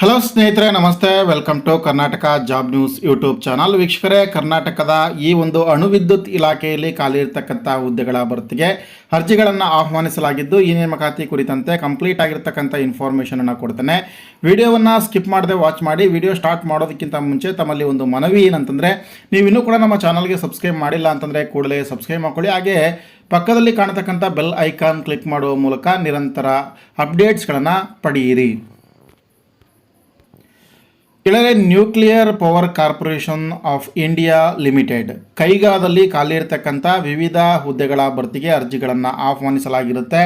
Hello ಸ್ನೇಹಿತರೆ, ನಮಸ್ತೆ. Welcome to Karnataka job news YouTube channel ವೀಕ್ಷಕರೇ, ಕರ್ನಾಟಕದ ಈ ಒಂದು ಅಣುವಿದ್ಯುತ್ ಇಲಾಖೆಯಲ್ಲಿ ಖಾಲಿ ಇರತಕ್ಕಂಥ ಹುದ್ದೆಗಳ ಭರ್ತಿಗೆ ಅರ್ಜಿಗಳನ್ನು ಆಹ್ವಾನಿಸಲಾಗಿದ್ದು, ಈ ನೇಮಕಾತಿ ಕುರಿತಂತೆ ಕಂಪ್ಲೀಟ್ ಆಗಿರ್ತಕ್ಕಂಥ ಇನ್ಫಾರ್ಮೇಷನ್ ಅನ್ನು ಕೊಡ್ತೇನೆ. ವಿಡಿಯೋವನ್ನು ಸ್ಕಿಪ್ ಮಾಡದೆ ವಾಚ್ ಮಾಡಿ, ವಿಡಿಯೋ ಸ್ಟಾರ್ಟ್ ಮಾಡೋದಕ್ಕಿಂತ ಮುಂಚೆ ತಮ್ಮಲ್ಲಿ ಒಂದು ಮನವಿ ಏನಂತಂದರೆ ನೀವು ಇನ್ನೂ ಕೂಡ ನಮ್ಮ ಚಾನಲ್ಗೆ ಸಬ್ಸ್ಕ್ರೈಬ್ ಮಾಡಿಲ್ಲ ಅಂತಂದರೆ ಕೂಡಲೇ ಸಬ್ಸ್ಕ್ರೈಬ್ ಮಾಡ್ಕೊಳ್ಳಿ. ಹಾಗೆ ಪಕ್ಕದಲ್ಲಿ ಕಾಣತಕ್ಕಂಥ ಬೆಲ್ ಐಕಾನ್ ಕ್ಲಿಕ್ ಮಾಡುವ ಮೂಲಕ ನಿರಂತರ ಅಪ್ಡೇಟ್ಸ್ಗಳನ್ನು ಪಡೆಯಿರಿ. ಕೆಳಗೆ nuclear power corporation of India limited, ಕೈಗಾದಲ್ಲಿ ಖಾಲಿ ಇರತಕ್ಕಂಥ ವಿವಿಧ ಹುದ್ದೆಗಳ ಭರ್ತಿಗೆ ಅರ್ಜಿಗಳನ್ನು ಆಹ್ವಾನಿಸಲಾಗಿರುತ್ತೆ.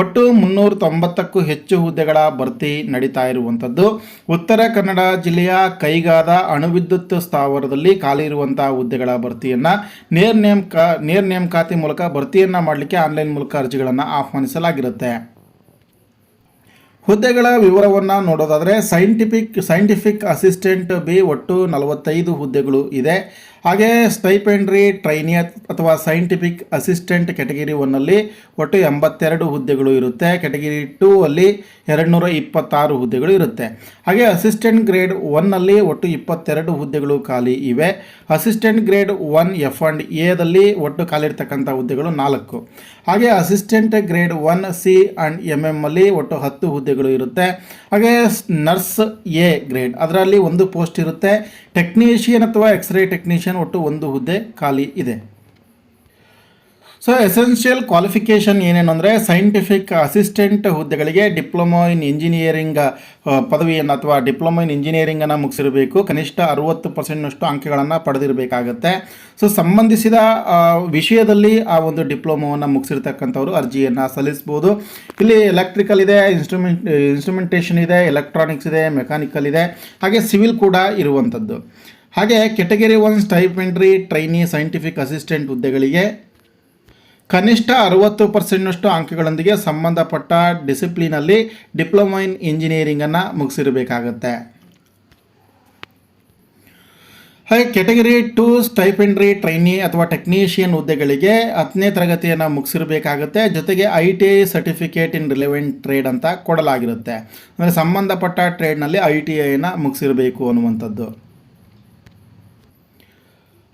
ಒಟ್ಟು ಮುನ್ನೂರ ತೊಂಬತ್ತಕ್ಕೂ ಹೆಚ್ಚು ಹುದ್ದೆಗಳ ಭರ್ತಿ ನಡೀತಾ ಇರುವಂಥದ್ದು. ಉತ್ತರ ಕನ್ನಡ ಜಿಲ್ಲೆಯ ಕೈಗಾದ ಅಣುವಿದ್ಯುತ್ ಸ್ಥಾವರದಲ್ಲಿ ಖಾಲಿ ಇರುವಂಥ ಹುದ್ದೆಗಳ ಭರ್ತಿಯನ್ನು ನೇರ್ ನೇಮಕ, ನೇರ್ ನೇಮಕಾತಿ ಮೂಲಕ ಭರ್ತಿಯನ್ನು ಮಾಡಲಿಕ್ಕೆ ಆನ್ಲೈನ್ ಮೂಲಕ ಅರ್ಜಿಗಳನ್ನು ಆಹ್ವಾನಿಸಲಾಗಿರುತ್ತೆ. ಹುದ್ದೆಗಳ ವಿವರವನ್ನು ನೋಡೋದಾದರೆ ಸೈಂಟಿಫಿಕ್ ಸೈಂಟಿಫಿಕ್ ಅಸಿಸ್ಟೆಂಟ್ ಬಿ ಒಟ್ಟು ನಲವತ್ತೈದು ಹುದ್ದೆಗಳು ಇದೆ. ಹಾಗೆ ಸ್ಟೈಪೆಂಡ್ರಿ ಟ್ರೈನಿ ಅಥವಾ ಸೈಂಟಿಫಿಕ್ ಅಸಿಸ್ಟೆಂಟ್ ಕೆಟಗಿರಿ ಒನ್ನಲ್ಲಿ ಒಟ್ಟು ಎಂಬತ್ತೆರಡು ಹುದ್ದೆಗಳು ಇರುತ್ತೆ. ಕೆಟಗಿರಿ ಟೂ ಅಲ್ಲಿ ಎರಡುನೂರ ಇಪ್ಪತ್ತಾರು ಹುದ್ದೆಗಳು ಇರುತ್ತೆ. ಹಾಗೆ ಅಸಿಸ್ಟೆಂಟ್ ಗ್ರೇಡ್ ಒನ್ನಲ್ಲಿ ಒಟ್ಟು ಇಪ್ಪತ್ತೆರಡು ಹುದ್ದೆಗಳು ಖಾಲಿ ಇವೆ. Assistant grade one F and ಎದಲ್ಲಿ ಒಟ್ಟು ಖಾಲಿ ಇರ್ತಕ್ಕಂಥ ಹುದ್ದೆಗಳು ನಾಲ್ಕು. ಹಾಗೆ assistant grade one C and M M ಅಲ್ಲಿ ಒಟ್ಟು ಹತ್ತು ಹುದ್ದೆಗಳು ಇರುತ್ತೆ. ಹಾಗೆ ನರ್ಸ್ ಎ ಗ್ರೇಡ್ ಅದರಲ್ಲಿ ಒಂದು ಪೋಸ್ಟ್ ಇರುತ್ತೆ. ಟೆಕ್ನಿಷಿಯನ್ ಅಥವಾ ಎಕ್ಸ್ರೇ ಟೆಕ್ನಿಷಿಯನ್ ಒಟ್ಟು ಒಂದು ಹುದ್ದೆ ಖಾಲಿ ಇದೆ. ಸೊ ಎಸೆನ್ಷಿಯಲ್ ಕ್ವಾಲಿಫಿಕೇಷನ್ ಏನೇನು ಅಂದರೆ ಸೈಂಟಿಫಿಕ್ ಅಸಿಸ್ಟೆಂಟ್ ಹುದ್ದೆಗಳಿಗೆ ಡಿಪ್ಲೊಮಾ ಇನ್ ಇಂಜಿನಿಯರಿಂಗ್ ಪದವಿಯನ್ನು ಅಥವಾ ಡಿಪ್ಲೊಮೊ ಇನ್ ಇಂಜಿನಿಯರಿಂಗನ್ನು ಮುಗಿಸಿರಬೇಕು. ಕನಿಷ್ಠ ಅರುವತ್ತು ಪರ್ಸೆಂಟ್ನಷ್ಟು ಅಂಕಗಳನ್ನು ಪಡೆದಿರಬೇಕಾಗತ್ತೆ. ಸೊ ಸಂಬಂಧಿಸಿದ ವಿಷಯದಲ್ಲಿ ಆ ಒಂದು ಡಿಪ್ಲೊಮೋವನ್ನು ಮುಗಿಸಿರ್ತಕ್ಕಂಥವ್ರು ಅರ್ಜಿಯನ್ನು ಸಲ್ಲಿಸ್ಬೋದು. ಇಲ್ಲಿ ಎಲೆಕ್ಟ್ರಿಕಲ್ ಇದೆ ಇನ್ಸ್ಟ್ರೂಮೆಂಟ್ ಇನ್ಸ್ಟ್ರೂಮೆಂಟೇಷನ್ ಇದೆ ಎಲೆಕ್ಟ್ರಾನಿಕ್ಸ್ ಇದೆ ಮೆಕ್ಯಾನಿಕಲ್ ಇದೆ. ಹಾಗೆ ಸಿವಿಲ್ ಕೂಡ ಇರುವಂಥದ್ದು. ಹಾಗೆ category one stipendiary trainee scientific assistant ಹುದ್ದೆಗಳಿಗೆ ಕನಿಷ್ಠ ಅರುವತ್ತು ಪರ್ಸೆಂಟ್ನಷ್ಟು ಅಂಕಗಳೊಂದಿಗೆ ಸಂಬಂಧಪಟ್ಟ ಡಿಸಿಪ್ಲಿನಲ್ಲಿ ಡಿಪ್ಲೊಮಾ ಇನ್ ಇಂಜಿನಿಯರಿಂಗನ್ನು ಮುಗಿಸಿರಬೇಕಾಗತ್ತೆ. ಹಾಗೆ ಕೆಟಗರಿ ಟು ಸ್ಟೈಪೆಂಡ್ರಿ ಟ್ರೈನಿ ಅಥವಾ ಟೆಕ್ನಿಷಿಯನ್ ಹುದ್ದೆಗಳಿಗೆ ಹತ್ತನೇ ತರಗತಿಯನ್ನು ಮುಗಿಸಿರಬೇಕಾಗುತ್ತೆ. ಜೊತೆಗೆ I T I certificate in relevant trade ಅಂತ ಕೊಡಲಾಗಿರುತ್ತೆ. ಅಂದರೆ ಸಂಬಂಧಪಟ್ಟ ಟ್ರೇಡ್ನಲ್ಲಿ ಐ ಟಿ ಐನ ಮುಗಿಸಿರಬೇಕು ಅನ್ನುವಂಥದ್ದು.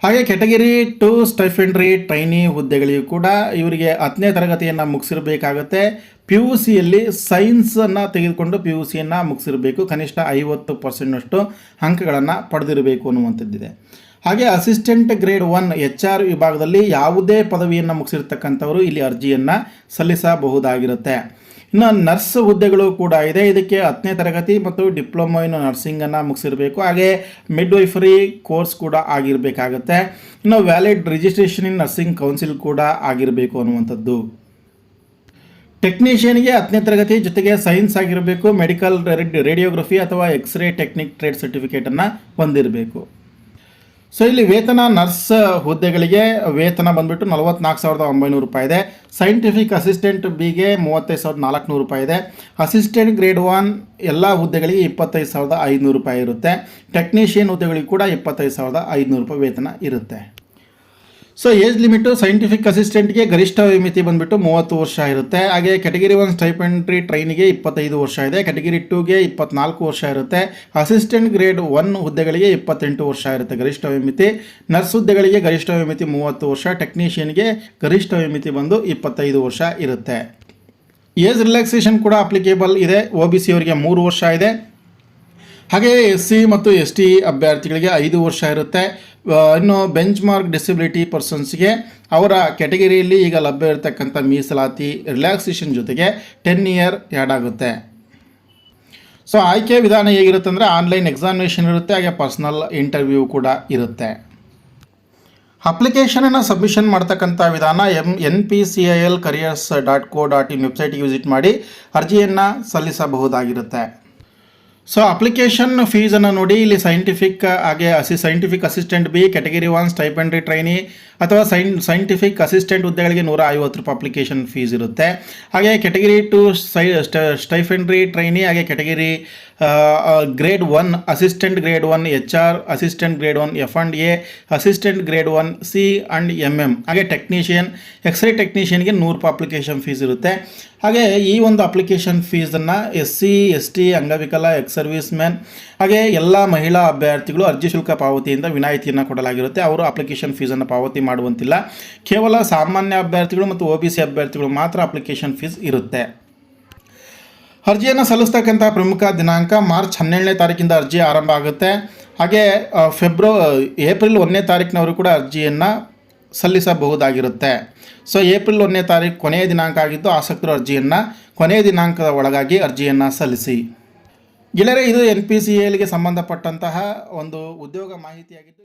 ಹಾಗೆ ಕೆಟಗರಿ ಟು ಸ್ಟೈಫೆಂಡ್ರಿ ಟ್ರೈನಿ ಹುದ್ದೆಗಳಿಗೂ ಕೂಡ ಇವರಿಗೆ ಹತ್ತನೇ ತರಗತಿಯನ್ನು ಮುಗಿಸಿರಬೇಕಾಗುತ್ತೆ. ಪಿ ಯು ಸಿಯಲ್ಲಿ ಸೈನ್ಸನ್ನು ತೆಗೆದುಕೊಂಡು ಪಿ ಯು ಸಿಯನ್ನು ಮುಗಿಸಿರಬೇಕು. ಕನಿಷ್ಠ ಐವತ್ತು ಪರ್ಸೆಂಟ್ನಷ್ಟು ಅಂಕಗಳನ್ನು ಪಡೆದಿರಬೇಕು ಅನ್ನುವಂಥದ್ದಿದೆ. ಹಾಗೆ assistant grade one H R ವಿಭಾಗದಲ್ಲಿ ಯಾವುದೇ ಪದವಿಯನ್ನು ಮುಗಿಸಿರ್ತಕ್ಕಂಥವರು ಇಲ್ಲಿ ಅರ್ಜಿಯನ್ನು ಸಲ್ಲಿಸಬಹುದಾಗಿರುತ್ತೆ. ಇನ್ನು ನರ್ಸ್ ಹುದ್ದೆಗಳು ಕೂಡ ಇದೆ. ಇದಕ್ಕೆ ಹತ್ತನೇ ತರಗತಿ ಮತ್ತು ಡಿಪ್ಲೊಮೊ ಇನ್ನು ನರ್ಸಿಂಗನ್ನು ಮುಗಿಸಿರಬೇಕು. ಹಾಗೆ ಮಿಡ್ ವೈಫರಿ ಕೋರ್ಸ್ ಕೂಡ ಆಗಿರಬೇಕಾಗತ್ತೆ. ಇನ್ನು valid registration in nursing council ಕೂಡ ಆಗಿರಬೇಕು ಅನ್ನುವಂಥದ್ದು. ಟೆಕ್ನಿಷಿಯನ್ಗೆ ಹತ್ತನೇ ತರಗತಿ ಜೊತೆಗೆ ಸೈನ್ಸ್ ಆಗಿರಬೇಕು. ಮೆಡಿಕಲ್ ರೇಡಿಯೋಗ್ರಫಿ ಅಥವಾ ಎಕ್ಸ್ರೇ ಟೆಕ್ನಿಕ್ ಟ್ರೇಡ್ ಸರ್ಟಿಫಿಕೇಟನ್ನು ಹೊಂದಿರಬೇಕು ಸೊ ಇಲ್ಲಿ ವೇತನ ನರ್ಸ್ ಹುದ್ದೆಗಳಿಗೆ ವೇತನ ಬಂದ್ಬಿಟ್ಟು ನಲವತ್ನಾಲ್ಕು ಸಾವಿರದ ಒಂಬೈನೂರು ರೂಪಾಯಿ ಇದೆ. ಸೈಂಟಿಫಿಕ್ ಅಸಿಸ್ಟೆಂಟ್ ಬಿಗೆ ಮೂವತ್ತೈದು ಸಾವಿರದ ನಾಲ್ಕುನೂರು ರೂಪಾಯಿ ಇದೆ. ಅಸಿಸ್ಟೆಂಟ್ ಗ್ರೇಡ್ ಒನ್ ಎಲ್ಲ ಹುದ್ದೆಗಳಿಗೆ ಇಪ್ಪತ್ತೈದು ಸಾವಿರದ ಐದುನೂರು ರೂಪಾಯಿ ಇರುತ್ತೆ. ಟೆಕ್ನಿಷಿಯನ್ ಹುದ್ದೆಗಳಿಗೆ ಕೂಡ ಇಪ್ಪತ್ತೈದು ಸಾವಿರದ ಐದುನೂರು ರೂಪಾಯಿ ವೇತನ ಇರುತ್ತೆ. ಸೊ ಏಜ್ ಲಿಮಿಟು ಸೈಂಟಿಫಿಕ್ ಅಸಿಸ್ಟೆಂಟ್ಗೆ ಗರಿಷ್ಠ ಮಿತಿ ಬಂದುಬಿಟ್ಟು ಮೂವತ್ತು ವರ್ಷ ಇರುತ್ತೆ. ಹಾಗೆ ಕೆಟಗಿರಿ ಒನ್ ಸ್ಟೈಪೆಂಟ್ರಿ ಟ್ರೈನಿಗೆ ಇಪ್ಪತ್ತೈದು ವರ್ಷ ಇದೆ. ಕೆಟಗಿರಿ ಟೂಗೆ ಇಪ್ಪತ್ನಾಲ್ಕು ವರ್ಷ ಇರುತ್ತೆ. ಅಸಿಸ್ಟೆಂಟ್ ಗ್ರೇಡ್ ಒನ್ ಹುದ್ದೆಗಳಿಗೆ ಇಪ್ಪತ್ತೆಂಟು ವರ್ಷ ಇರುತ್ತೆ ಗರಿಷ್ಠ ವಿಮಿತಿ ನರ್ಸ್ ಹುದ್ದೆಗಳಿಗೆ ಗರಿಷ್ಠ ವಿಮಿತಿ ಮೂವತ್ತು ವರ್ಷ. ಟೆಕ್ನಿಷಿಯನ್ಗೆ ಗರಿಷ್ಠ ವಿಮಿತಿ ಬಂದು ಇಪ್ಪತ್ತೈದು ವರ್ಷ ಇರುತ್ತೆ. ಏಜ್ ರಿಲ್ಯಾಕ್ಸೇಷನ್ ಕೂಡ ಅಪ್ಲಿಕೇಬಲ್ ಇದೆ. ಒ ಬಿ ಸಿ ಅವರಿಗೆ ಮೂರು ವರ್ಷ ಇದೆ. ಹಾಗೆ ಎಸ್ ಸಿ ಮತ್ತು ಎಸ್ ಟಿ ಅಭ್ಯರ್ಥಿಗಳಿಗೆ ಐದು ವರ್ಷ ಇರುತ್ತೆ. ಇನ್ನು ಬೆಂಚ್ ಮಾರ್ಕ್ ಡಿಸಬಿಲಿಟಿ ಪರ್ಸನ್ಸ್ಗೆ ಅವರ ಕೆಟಗರಿಯಲ್ಲಿ ಈಗ ಲಭ್ಯ ಇರತಕ್ಕಂಥ ಮೀಸಲಾತಿ, ರಿಲ್ಯಾಕ್ಸೇಷನ್ ಜೊತೆಗೆ ಟೆನ್ ಇಯರ್ ಆ್ಯಡ್ ಆಗುತ್ತೆ. ಸೊ, ಆಯ್ಕೆ ವಿಧಾನ ಹೇಗಿರುತ್ತೆ ಅಂದರೆ ಆನ್ಲೈನ್ ಎಕ್ಸಾಮಿನೇಷನ್ ಇರುತ್ತೆ, ಹಾಗೆ ಪರ್ಸ್ನಲ್ ಇಂಟರ್ವ್ಯೂ ಕೂಡ ಇರುತ್ತೆ. ಅಪ್ಲಿಕೇಶನನ್ನು ಸಬ್ಮಿಷನ್ ಮಾಡ್ತಕ್ಕಂಥ ವಿಧಾನ M N P C I L careers dot co dot in ವೆಬ್ಸೈಟ್ಗೆ ವಿಸಿಟ್ ಮಾಡಿ ಅರ್ಜಿಯನ್ನು ಸಲ್ಲಿಸಬಹುದಾಗಿರುತ್ತೆ. ಸೊ ಅಪ್ಲಿಕೇಶನ್ ಫೀಸನ್ನು ನೋಡಿ ಇಲ್ಲಿ ಸೈಂಟಿಫಿಕ್ ಹಾಗೆ ಅಸಿ scientific assistant B category one stipendiary trainee ಅಥವಾ ಸೈನ್ ಸೈಂಟಿಫಿಕ್ ಅಸಿಸ್ಟೆಂಟ್ ಹುದ್ದೆಗಳಿಗೆ ನೂರ ಐವತ್ತು ರೂಪಾಯಿ ಅಪ್ಲಿಕೇಶನ್ ಫೀಸ್ ಇರುತ್ತೆ. ಹಾಗೆ ಕ್ಯಾಟಗರಿ ಟು ಸೈ ಸ್ಟೈಫೆಂಡ್ರಿ ಟ್ರೈನಿ ಹಾಗೆ category grade one assistant grade one H R assistant grade one F and A assistant grade one C and M M ಹಾಗೆ ಟೆಕ್ನಿಷಿಯನ್ ಎಕ್ಸ್ರೇ ಟೆಕ್ನಿಷಿಯನ್ಗೆ ನೂರು ರೂಪಾಯಿ ಅಪ್ಲಿಕೇಶನ್ ಫೀಸ್ ಇರುತ್ತೆ. ಹಾಗೆ ಈ ಒಂದು ಅಪ್ಲಿಕೇಶನ್ ಫೀಸನ್ನು ಎಸ್ ಸಿ ಎಸ್ ಟಿ ಅಂಗವಿಕಲ ಎಕ್ಸ್ ಸರ್ವಿಸ್ ಮ್ಯಾನ್ ಹಾಗೆ ಎಲ್ಲ ಮಹಿಳಾ ಅಭ್ಯರ್ಥಿಗಳು ಅರ್ಜಿ ಶುಲ್ಕ ಪಾವತಿಯಿಂದ ವಿನಾಯಿತಿಯನ್ನು ಕೊಡಲಾಗಿರುತ್ತೆ. ಅವರು ಅಪ್ಲಿಕೇಶನ್ ಫೀಸನ್ನು ಪಾವತಿ ಮಾಡುವಂತಿಲ್ಲ. ಕೇವಲ ಸಾಮಾನ್ಯ ಅಭ್ಯರ್ಥಿಗಳು ಮತ್ತು ಒ ಅಭ್ಯರ್ಥಿಗಳು ಮಾತ್ರ ಅಪ್ಲಿಕೇಶನ್ ಫೀಸ್ ಇರುತ್ತೆ. ಅರ್ಜಿಯನ್ನು ಸಲ್ಲಿಸ್ತಕ್ಕಂಥ ಪ್ರಮುಖ ದಿನಾಂಕ ಮಾರ್ಚ್ ಹನ್ನೆರಡನೇ ತಾರೀಕಿಂದ ಅರ್ಜಿ ಆರಂಭ ಆಗುತ್ತೆ. ಹಾಗೆ ಫೆಬ್ರವ ಏಪ್ರಿಲ್ ಒಂದನೇ ತಾರೀಕಿನವರು ಕೂಡ ಅರ್ಜಿಯನ್ನು ಸಲ್ಲಿಸಬಹುದಾಗಿರುತ್ತೆ. ಸೊ, ಏಪ್ರಿಲ್ ಒಂದನೇ ತಾರೀಕು ಕೊನೆಯ ದಿನಾಂಕ ಆಗಿದ್ದು ಆಸಕ್ತರು ಅರ್ಜಿಯನ್ನು ಕೊನೆಯ ದಿನಾಂಕದ ಒಳಗಾಗಿ ಅರ್ಜಿಯನ್ನು ಸಲ್ಲಿಸಿ. ಗೆಳೆಯರೆ, ಇದು ಎನ್ ಪಿ ಸಿ ಎಲ್ಗೆ ಸಂಬಂಧಪಟ್ಟಂತಹ ಒಂದು ಉದ್ಯೋಗ ಮಾಹಿತಿಯಾಗಿದ್ದು